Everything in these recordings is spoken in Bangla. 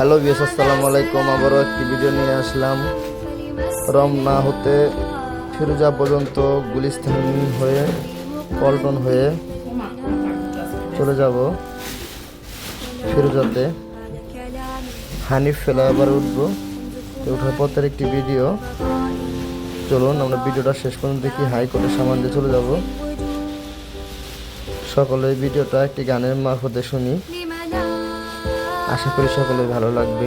হ্যালো বিএস আসসালামু আলাইকুম। আবারও একটি ভিডিও নিয়ে আসলাম। রমনা হতে ফিরোজা পর্যন্ত গুলিস্তান হয়ে, পল্টন হয়ে চলে যাব ফিরোজাতে। হানিফ ফ্লাইওভারে উঠবো। ওঠার পথের একটি ভিডিও। চলুন, আমরা ভিডিওটা শেষ পর্যন্ত দেখি। হাই করে সামান দিয়ে চলে যাব। সকলে ভিডিওটা একটি গানের মারফতে শুনি। আশা করি সকলের ভালো লাগবে।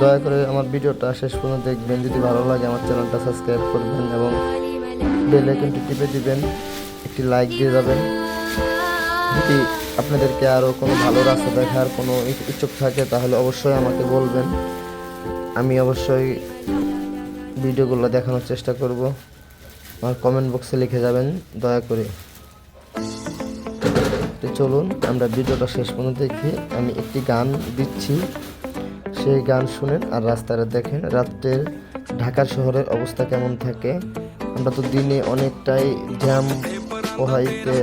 দয়া করে আমার ভিডিওটা শেষ পর্যন্ত দেখবেন। যদি ভালো লাগে আমার চ্যানেলটা সাবস্ক্রাইব করবেন এবং বেল আইকনটি টিপে দিবেন। একটি লাইক দিয়ে যাবেন। যদি আপনাদেরকে আরও কোনো ভালো রাস্তা দেখার কোনো ইচ্ছুক থাকে, তাহলে অবশ্যই আমাকে বলবেন। আমি অবশ্যই ভিডিওগুলো দেখানোর চেষ্টা করব। আমার কমেন্ট বক্সে লিখে যাবেন। দয়া করে। তো চলুন, আমরা ভিডিওটা শেষ পর্যন্ত দেখি। আমি একটি গান দিচ্ছি। সেই গান শুনেন আর রাস্তাটা দেখেন, রাত্রের ঢাকা শহরের অবস্থা কেমন থাকে। আমরা তো দিনে অনেকটাই জ্যাম পোহাইতে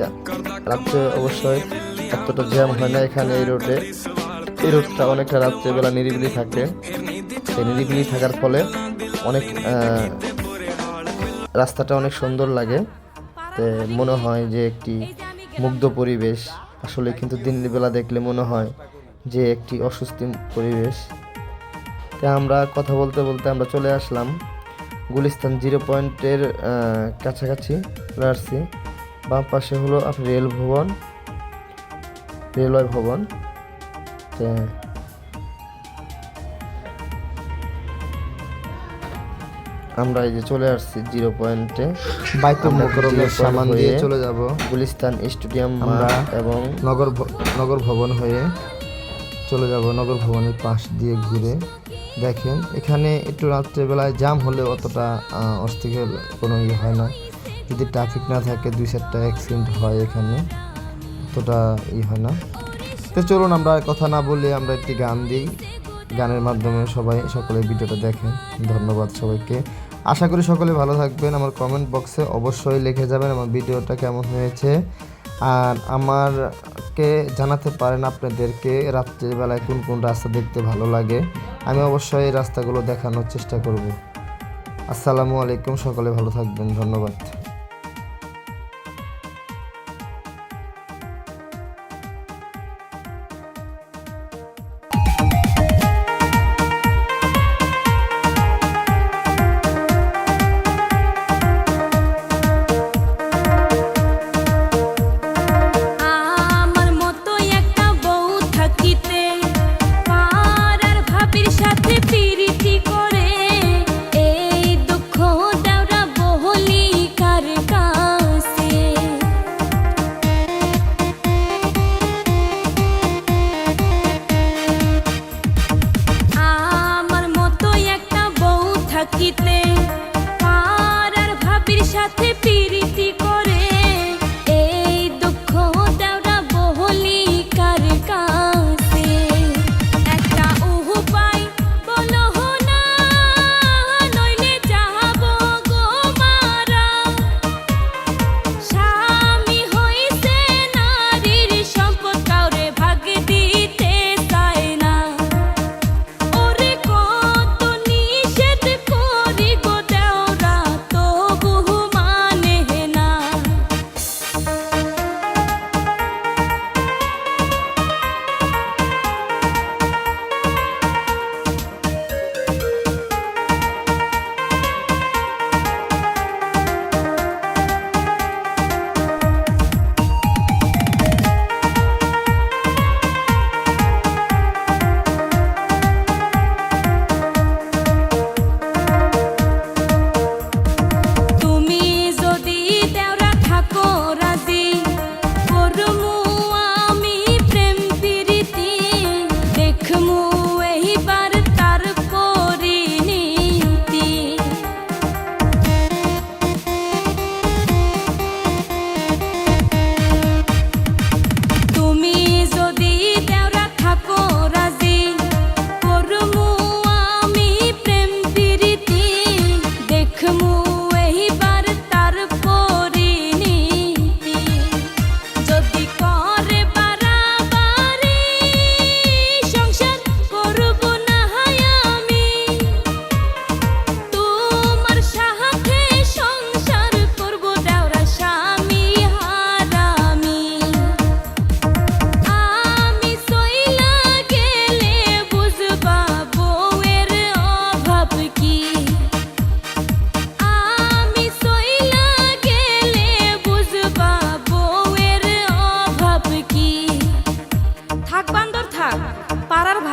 রাত্রে অবশ্যই এতটা জ্যাম হয় না এখানে এই রোডে। এই রোডটা অনেকটা রাত্রেবেলা নিরিবিলি থাকে। সেই নিরিবিলি থাকার ফলে অনেক রাস্তাটা অনেক সুন্দর লাগে। মনে হয় যে একটি মুগ্ধ পরিবেশ। আসলে কিন্তু দিনের বেলা দেখলে মনে হয় যে একটি অস্বস্তি পরিবেশ। তা আমরা কথা বলতে বলতে আমরা চলে আসলাম গুলিস্তান জিরো পয়েন্টের কাছাকাছি চলে বাম পাশে হলো রেল ভবন, রেলওয়ে ভবন। তো আমরা এই যে চলে আসছি জিরো পয়েন্টে। বাইতুল মোকরমের সামান দিয়ে চলে যাব। গুলিস্তান স্টেডিয়াম আমরা এবং নগর নগর ভবন হয়ে চলে যাব নগর ভবনের পাশ দিয়ে ঘুরে। দেখেন এখানে একটু রাত্রেবেলায় জাম হলে অতটা অস্থির কোনো ইয়ে হয় না। যদি ট্রাফিক না থাকে দুই চারটা অ্যাক্সিডেন্ট হয় এখানে অতটা ই হয় না। তো চলুন আমরা আর কথা না বলে আমরা একটি গান দিই। গানের মাধ্যমে সবাই সকলে ভিডিওটা দেখেন। ধন্যবাদ সবাইকে। আশা করি সকলে ভালো থাকবেন। আমার কমেন্ট বক্সে অবশ্যই লিখে যাবেন আমার ভিডিওটা কেমন হয়েছে। আর আমারকে জানাতে পারেন আপনাদেরকে রাত্রিবেলায় কোন কোন রাস্তা দেখতে ভালো লাগে। আমি অবশ্যই এই রাস্তাগুলো দেখানোর চেষ্টা করব। আসসালামু আলাইকুম, সকলে ভালো থাকবেন, ধন্যবাদ। সাথে পিড়ি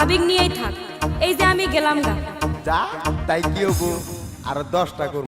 ভাবিক নিয়েই থাক। এই যে আমি গেলাম গা। যা, তাই কি হব? আরও দশটা করব।